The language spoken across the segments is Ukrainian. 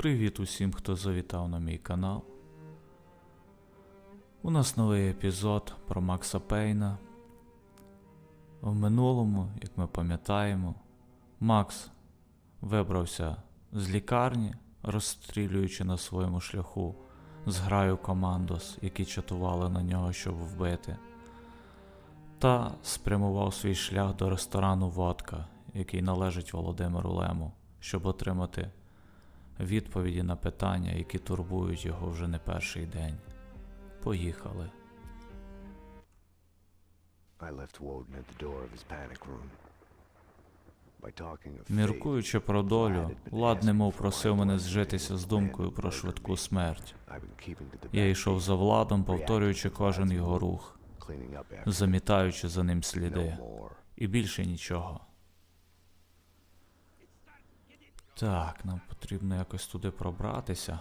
Привіт усім, хто завітав на мій канал. У нас новий епізод про Макса Пейна. В минулому, як ми пам'ятаємо, Макс вибрався з лікарні, розстрілюючи на своєму шляху зграю командос, які чатували на нього, щоб вбити, та спрямував свій шлях до ресторану Водка, який належить Володимиру Лему, щоб отримати відповіді на питання, які турбують його вже не перший день. Поїхали. Міркуючи про долю, Влад немов просив мене зжитися з думкою про швидку смерть. Я йшов за владом, повторюючи кожен його рух, замітаючи за ним сліди. І більше нічого. Так, нам потрібно якось туди пробратися.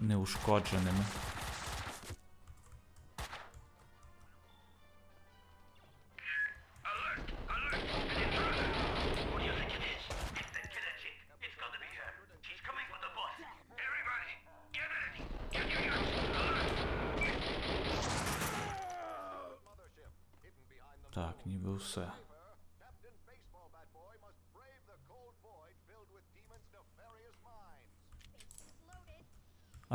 Неушкодженими.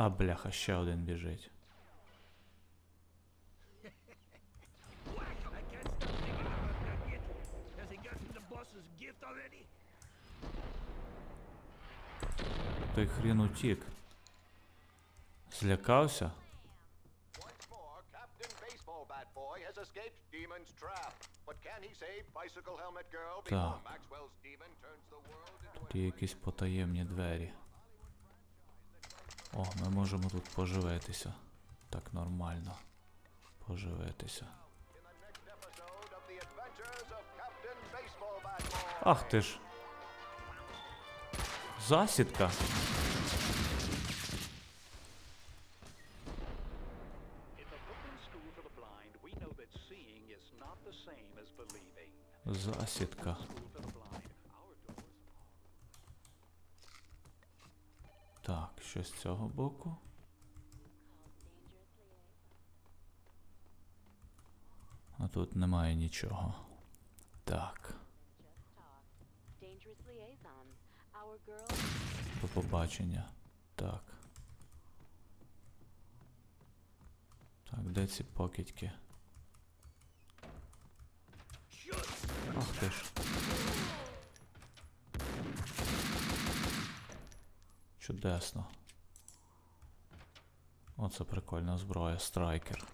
А, бляха, ще один біжить. Той хрін утік. Злякався? Так. Тут є якісь потаємні двері. О, ми можемо тут поживитися. Так нормально. Поживитися. in the next episode of що з цього боку? А тут немає нічого. Так, до побачення. Так. Так, де ці покидьки? Ах ти ж. Чудесно. Оце прикольна зброя, страйкер.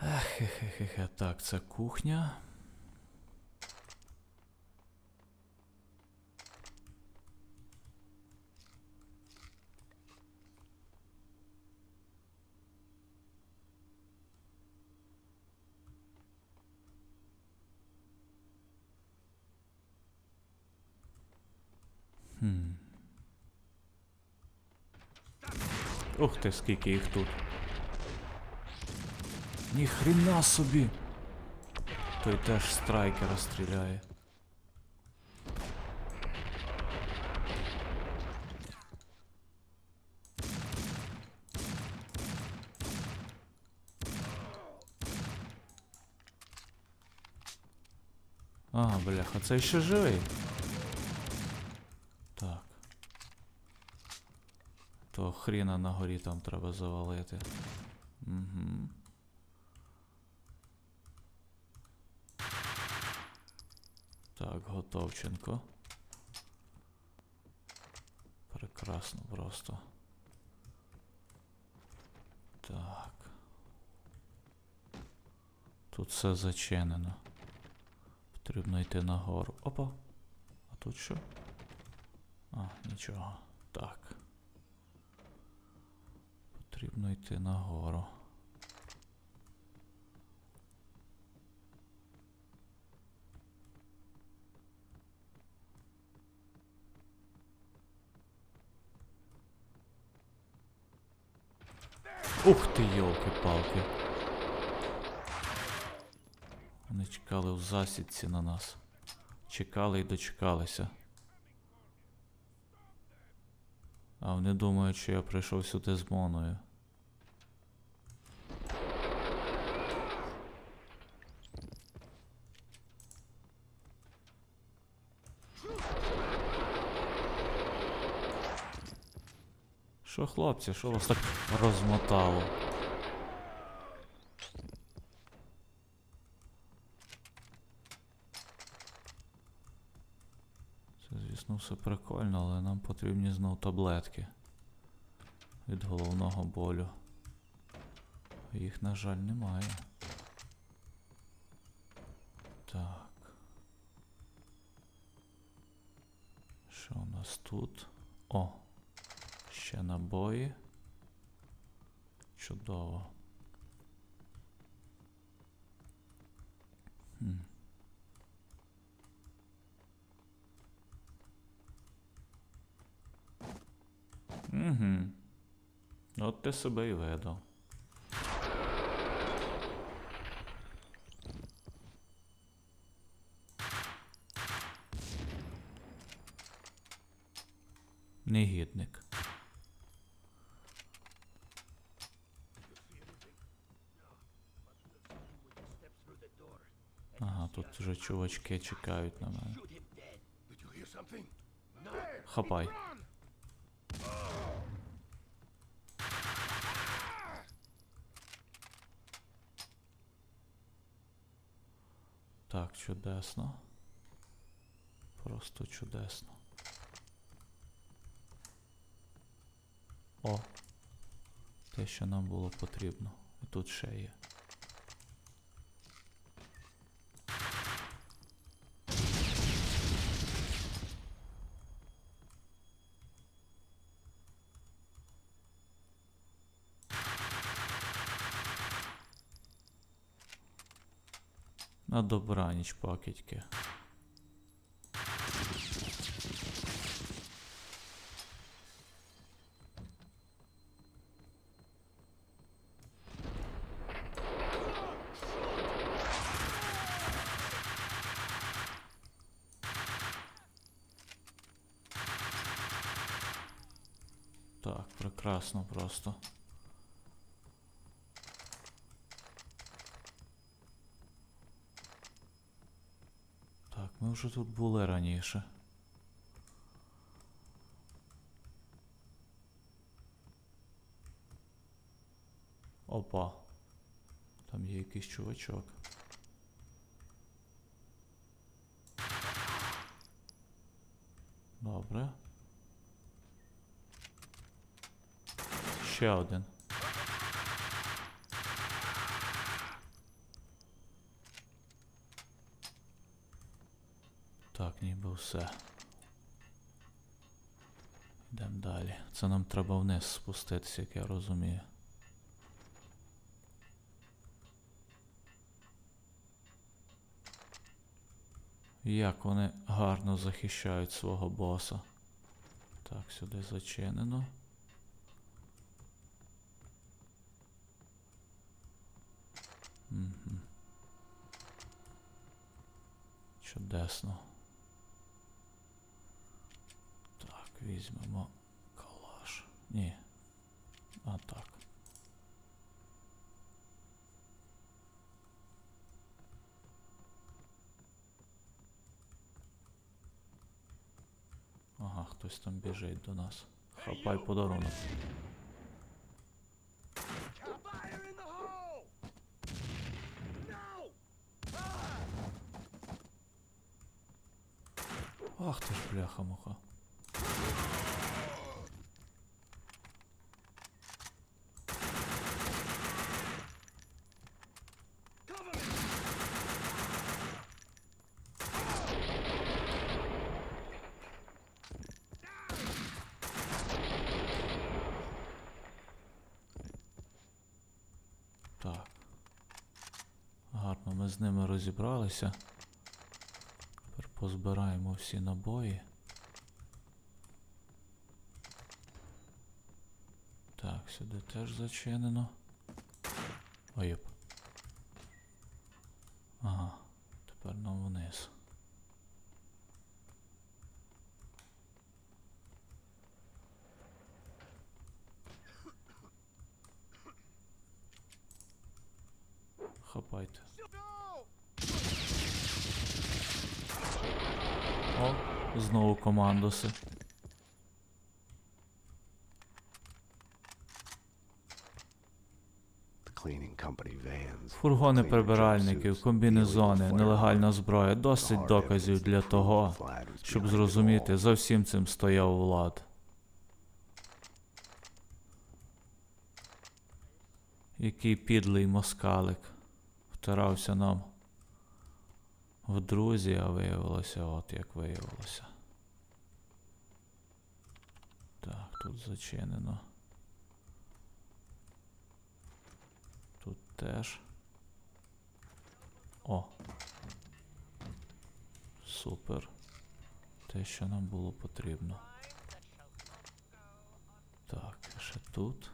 Хе-хе-хе, так, це кухня. Хм. Ух ти, скільки їх тут. Ніхрена собі. Той теж страйкера стріляє. А, бляха, це ще живий. Так. То хріна на горі там треба завалити. Угу. Так, Готовченко. Прекрасно просто. Так. Тут все зачинено. Потрібно йти нагору. Опа. А тут що? А, нічого. Так. Потрібно йти нагору. Ух ти, йолки-палки. Вони чекали в засідці на нас. Чекали і дочекалися. А вони думають, що я прийшов сюди з Моною. Що, хлопці, що вас так розмотало? Це, звісно, все прикольно, але нам потрібні знов таблетки від головного болю. Їх, на жаль, немає. Так. Що у нас тут? О! Ще набої. Чудово. Хм. Угу. От ти себе і видав. Негідник. Ага, тут вже чувачки чекають на мене. Хапай. Так, чудесно. Просто чудесно. О! Те, що нам було потрібно. І тут ще є. На добраніч, пакетьки. Так, прекрасно просто. Так, ми вже тут були раніше. Опа. Там є якийсь чувачок. Добре. Ще один. Все. Йдемо далі. Це нам треба вниз спуститися, як я розумію. Як вони гарно захищають свого боса. Так, сюди зачинено. Угу. Чудесно. візьмемо калаш. Ні. А так. Ага, хтось там біжить до нас. Хапай подарунок. Ах ти ж бляха-муха. З ними розібралися. Тепер позбираємо всі набої. Так, сюди теж зачинено. Ой. Ага, тепер нам вниз. хапайте. О, знову командоси. Фургони прибиральників, комбінезони, нелегальна зброя. Досить доказів для того, щоб зрозуміти, за всім цим стояв влад. Який підлий москалик втирався нам в друзі, а виявилося от як виявилося. Так, тут зачинено. Тут теж. О. Супер. Те, що нам було потрібно. Так, ще тут.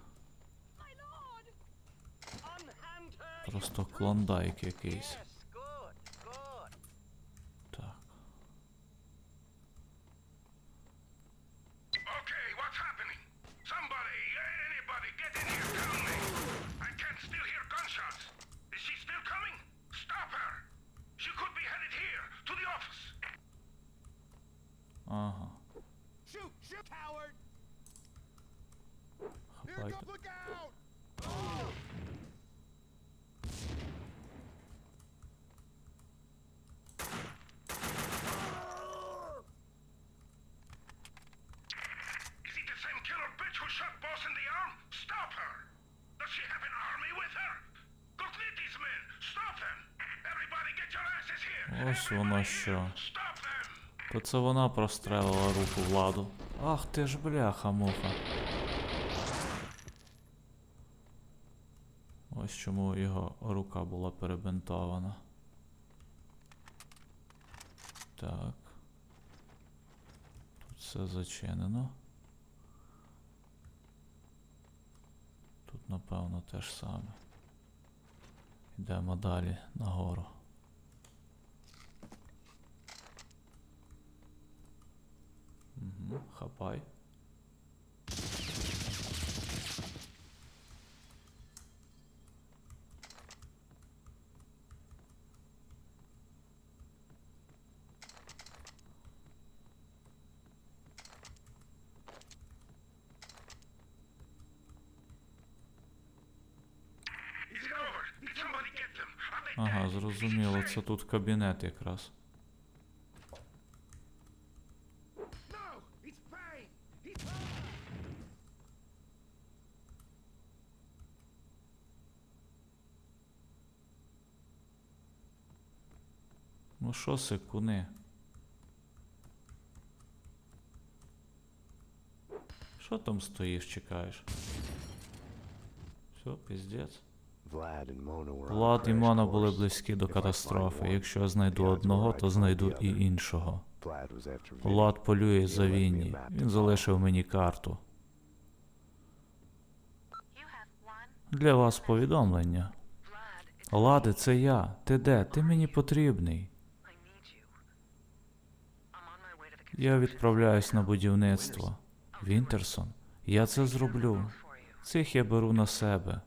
Просто клондайк якийсь. Ось воно що. То це вона прострелила руку владу. Ах ти ж бляха муха. Ось чому його рука була перебинтована. Так. Тут все зачинено. Тут, напевно, те ж саме. Йдемо далі нагору. Are they Ага, зрозуміло, це тут кабінет якраз. Що, секуни? Що там стоїш, чекаєш? Все, піздець. Влад і Мона були близькі до катастрофи. Якщо я знайду одного, то знайду і іншого. Влад полює за Вінні. Він залишив мені карту. Для вас повідомлення. Ладе, це я. Ти де? Ти мені потрібний. I need you. I'm on my way to the Я відправляюсь на будівництво. Вінтерсон, я це зроблю. Цих я беру на себе.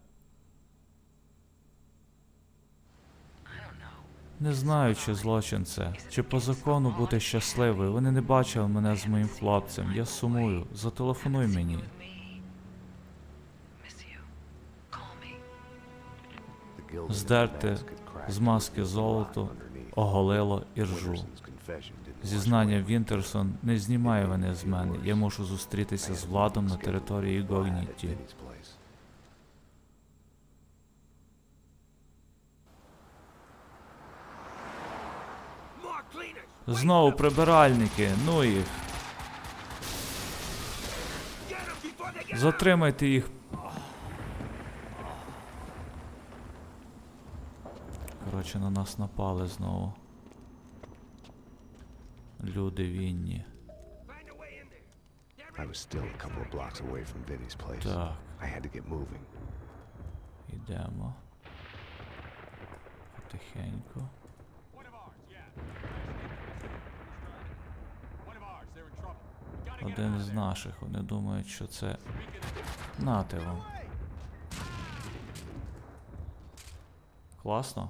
Не знаю, чи злочин це, чи по закону бути щасливою. Вони не бачили мене з моїм хлопцем. Я сумую. Зателефонуй мені. Cracked з маски золото, оголило і ржу. Зізнання. Вінтерсон не знімає мене з мене. Я мушу зустрітися з владом на території Vlad Гогніті. Знову прибиральники, ну їх. Затримайте їх. Коротше, на нас напали знову. Люди вінні. I was still a couple of blocks away from Vinny's place. Так, I had to get moving. йдемо. Потихеньку. One of ours, yeah. One of ours, they're in trouble. Gotta get Один з наших. Вони думають, що це. Нате вам. Класно?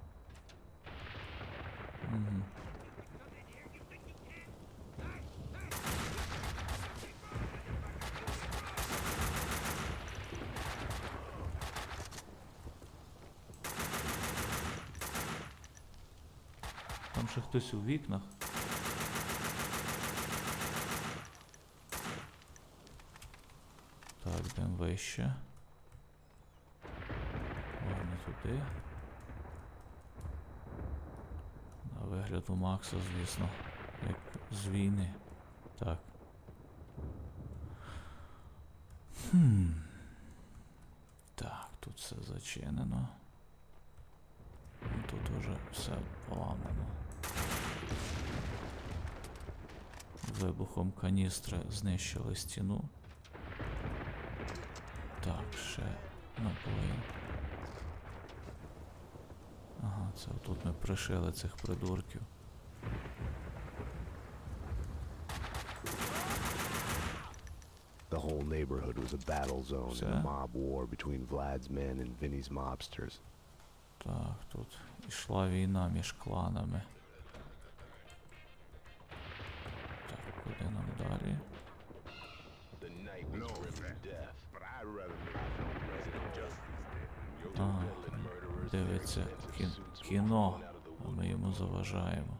Мгм. Там ще хтось у вікнах. Так, йдемо вище. Не туди. На вигляд у Макса, звісно, як з війни. Так. Хм. Так, тут все зачинено. Ну, Тут уже все поламано. Вибухом каністри знищили стіну. Так, ще набої. Це тут ми пришили цих придурків. The whole neighborhood was a battle zone in a mob war between Vlad's men and Vinny's mobsters. Так, тут ішла війна між кланами. Так, куди нам далі? Ага, дивиться кін- кіно, а ми йому заважаємо.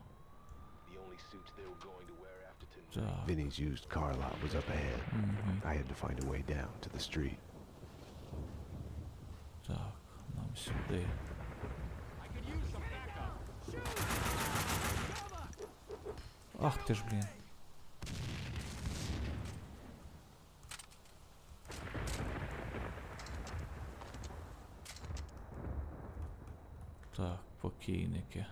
Так, Vinny's used car lot was up ahead. I had to find a way down to the street. так, нам сюди. Ах ти ж, блін. Так, покійники.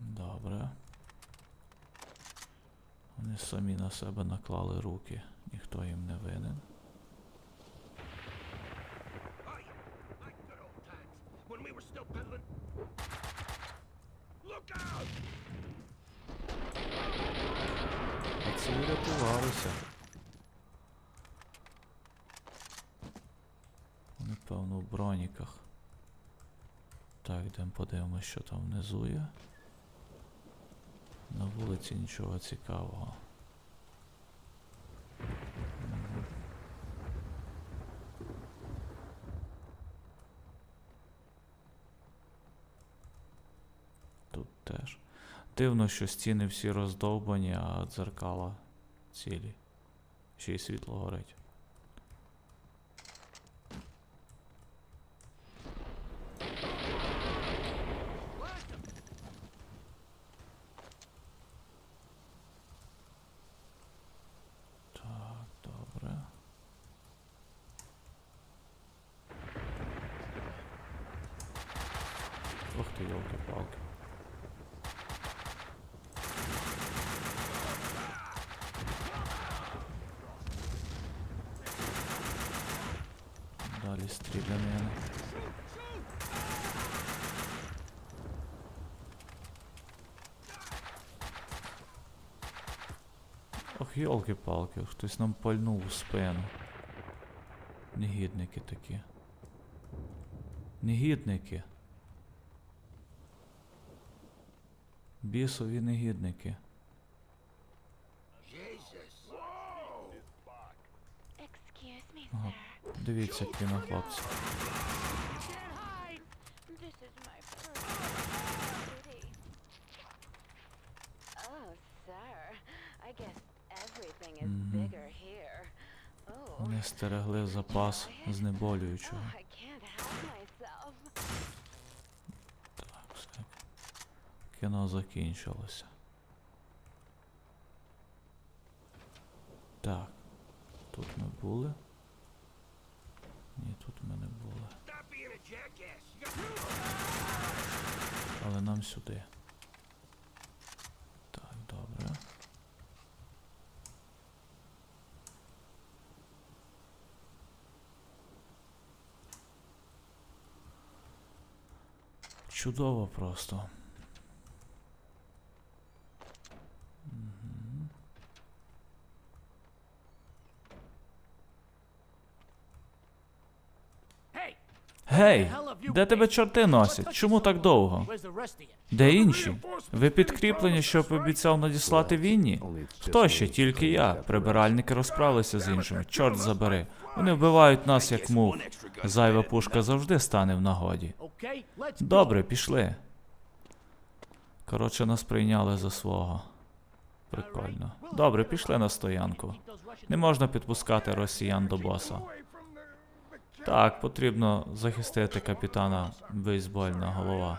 Добре. Вони самі на себе наклали руки, ніхто їм не винен. When we were still peddling. Look out! А це врятувалися. Вони, певно, в броніках. Так, йдемо подивимось, що там внизу є. На вулиці нічого цікавого. Тут теж. Дивно, що стіни всі роздовбані, а дзеркала цілі. Ще й світло горить. Так, добре. Ох ти, йолки-палки. Далі стрілянина. Ох, йолки-палки, хтось нам пальнув у спину. Негідники такі. Негідники. Бісові негідники. Ага. Дивіться, кіно хлопці. Вони стерегли запас знеболюючого. Oh. Так, все. Кіно закінчилося. Так. Тут ми були. Ні, тут ми не були. Але нам сюди. Так, добре. Чудово просто. Мгм. Де тебе чорти носять? Чому так довго? Де інші? Ви підкріплені, що обіцяв надіслати Вінні? Хто ще? Тільки я. Прибиральники розправилися з іншими. Чорт забери. Вони вбивають нас як мух. Зайва пушка завжди стане в нагоді. Добре, пішли. Коротше, нас прийняли за свого. Прикольно. Добре, пішли на стоянку. Не можна підпускати росіян до боса. Так, потрібно захистити капітана бейсбольна голова.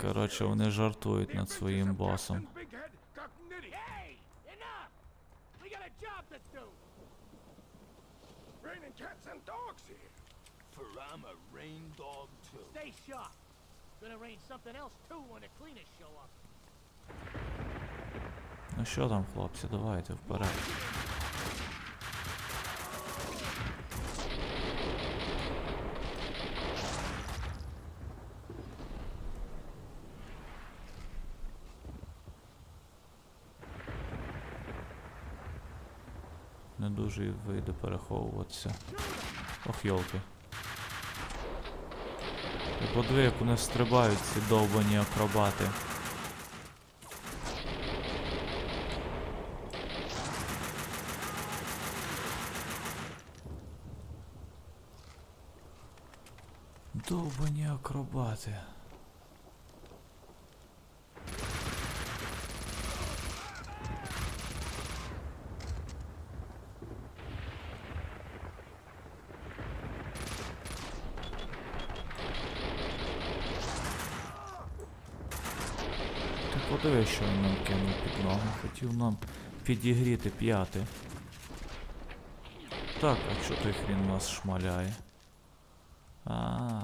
Коротше, вони жартують над своїм босом. big-head cocknitty. Hey, enough! We got Не дуже й вийде переховуватися. Ох, йолки. Ти подиви, як вони стрибають, ці довбані акробати. Довбані акробати. Ти подивись, що він нам кинув під ногу. Хотів нам підігріти п'яти. Так, а що той хрін нас шмаляє? А,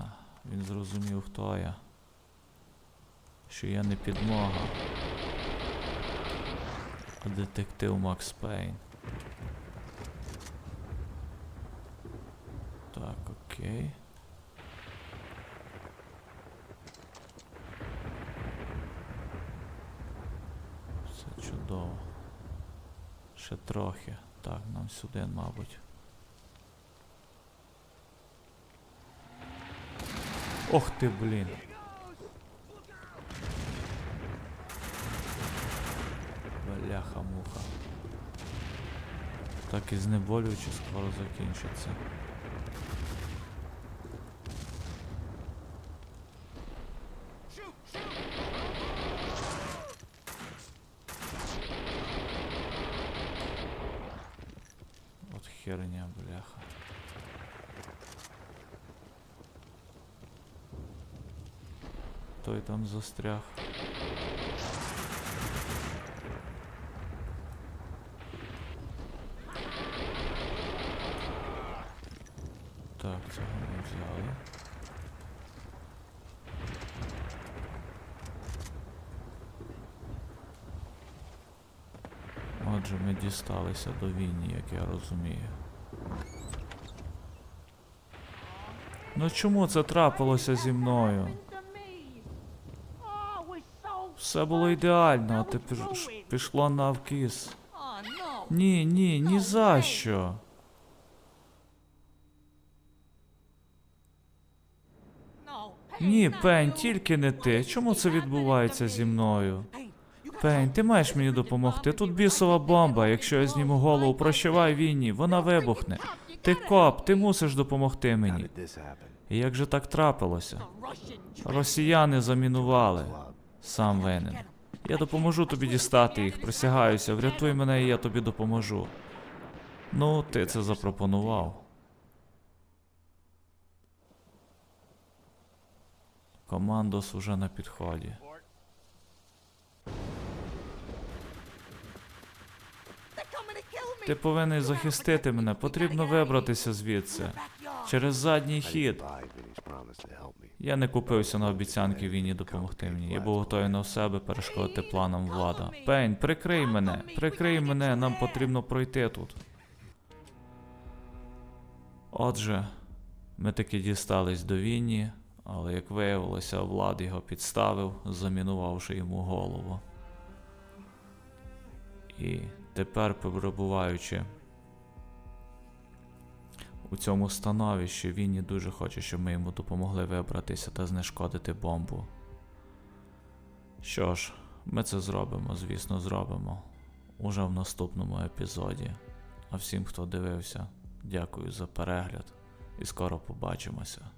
він зрозумів, хто я. Що я не підмога. Детектив Макс Пейн. Так, окей. Все чудово. Ще трохи. Так, нам сюди, мабуть. Ох ти, блін. Бляха-муха. Так і знеболюючи скоро закінчиться. От херня, бляха. Той там застряг. Так, цього ми взяли. Отже, ми дісталися до війні, як я розумію. Ну чому це трапилося зі мною? Все було ідеально, а піш- пішло навкіс. Ні, ні, ні за що. Ні, Пень, тільки не ти. Чому це відбувається зі мною? Пень, ти маєш мені допомогти. Тут бісова бомба. Якщо я зніму голову, прощавай війні, вона вибухне. Ти коп, ти мусиш допомогти мені. І як же так трапилося? Росіяни замінували. Сам винен. Я допоможу тобі дістати їх, присягаюся, врятуй мене і я тобі допоможу. Ну, ти це запропонував. Командос уже на підході. Ти повинен захистити мене, потрібно вибратися звідси. Через задній хід. Я не купився на обіцянки Вінні допомогти мені. Я був готовий на себе перешкодити планам влада. Пейн, прикрий мене, прикрий мене, нам потрібно пройти тут. Отже, ми таки дістались до Вінні, але як виявилося, влад його підставив, замінувавши йому голову. І тепер, перебуваючи у цьому становищі, Вінні дуже хоче, щоб ми йому допомогли вибратися та знешкодити бомбу. Що ж, ми це зробимо, звісно, зробимо. Уже в наступному епізоді. А всім, хто дивився, дякую за перегляд і скоро побачимося.